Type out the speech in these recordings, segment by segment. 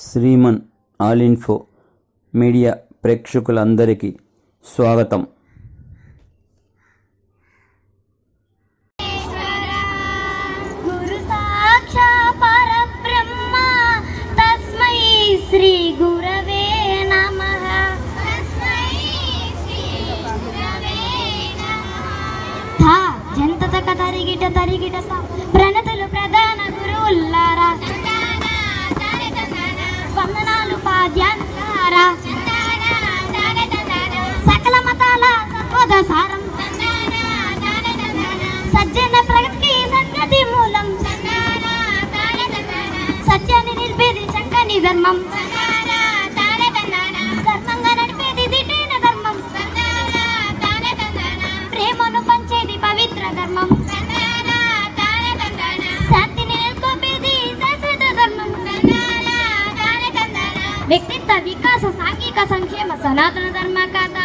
Shriman all info media ప్రేక్షకులందరికీ స్వాగతం గురు తస్మై శ్రీ గురవే నమః తస్మై జంతతక తరిగిట తరిగిట త. ప్రణతులు ప్రధాన గురువుల్లారా సజ్జన ప్రగతికి సంగతి మూలం. సత్యాన్ని నిలిపేది చక్కని ధర్మం. ధర్మంగా నడిపేది దిటైన ధర్మం. ప్రేమను పంచేది పవిత్ర ధర్మం. శాంతిని నెలకొల్పేది శాశ్వత ధర్మం. వ్యక్తిత్వ వికాస సాంఘిక సంక్షేమ సనాతన ధర్మ కథ.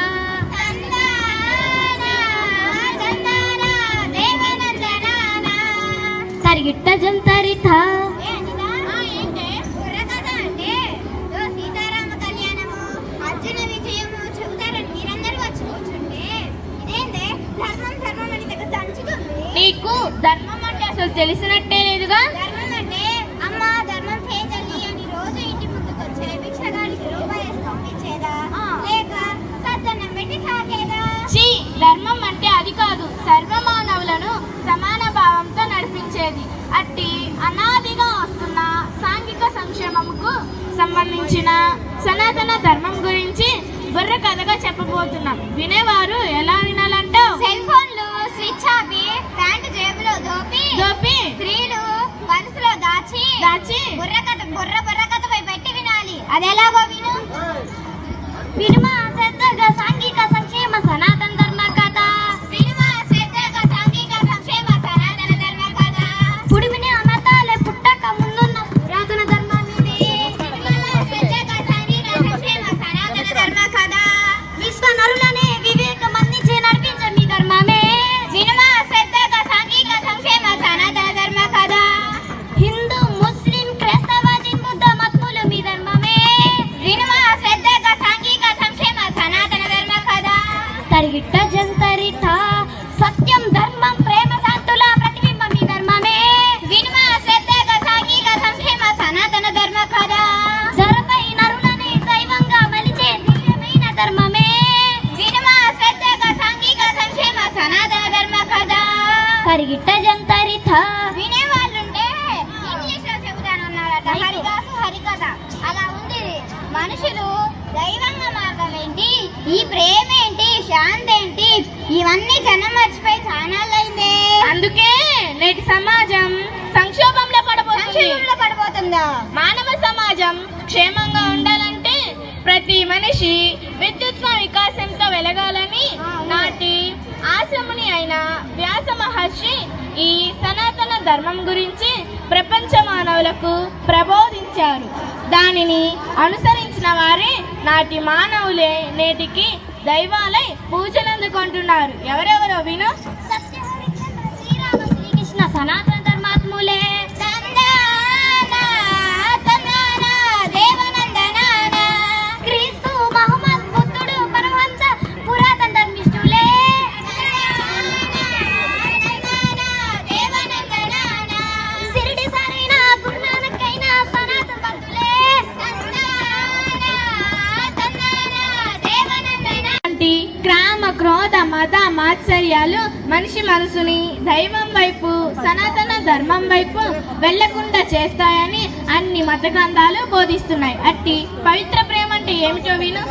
దగ్గర దంచుతుంది. నీకు ధర్మం అంటే అసలు తెలిసినట్టే లేదుగా? సంక్షేమముకు సంబంధించిన సనాతన ధర్మం గురించి బుర్ర కథగా చెప్పబోతున్నాం. వినేవారు ఎలా వినాలంటావు? సెల్ ఫోన్లు స్విచ్ ఆపి ప్యాంటు జేబులో దోపి గోపి స్త్రీలు పర్సులో దాచి దాచి. బుర్ర కథ బుర్ర బుర్ర కథపై పెట్టి వినాలి. అది ఎలాగో తరిగిట్ట జంతరిత. వినే వాళ్ళుంటే ఇంగ్లీష్లో చెబుతానన్నారట. హరిదాసు హరికథ అలా ఉంది. మనుషులు దైవంగ మార్గం ఏంటి ఈ ప్రేమ ఏంటి శాంతి ఏంటి ఇవన్నీ జనం మర్చిపోయి చానాళ్ళైందే అందుకే నేటి సమాజం సంక్షోభంలో పడబోతుంది సంక్షేమంలో పడిపోతుందా? మానవ సమాజం క్షేమంగా ఉండాలంటే ప్రతి మనిషి విద్యుత్వ వికాసంతో వెలగాలని ఈ సనాతన ధర్మం గురించి ప్రపంచ మానవులకు ప్రబోధించారు. దానిని అనుసరించిన వారే నాటి మానవులే నేటికి దైవాలై పూజలు అందుకుంటున్నారు ఎవరెవరో విను. మాత్సర్యాలు మనిషి మనసుని దైవం వైపు సనాతన ధర్మం వైపు వెళ్ళకుండా చేస్తాయని అన్ని మత గ్రంథాలు బోధిస్తున్నాయి. అట్టి పవిత్ర ప్రేమ అంటే ఏమిటో విను.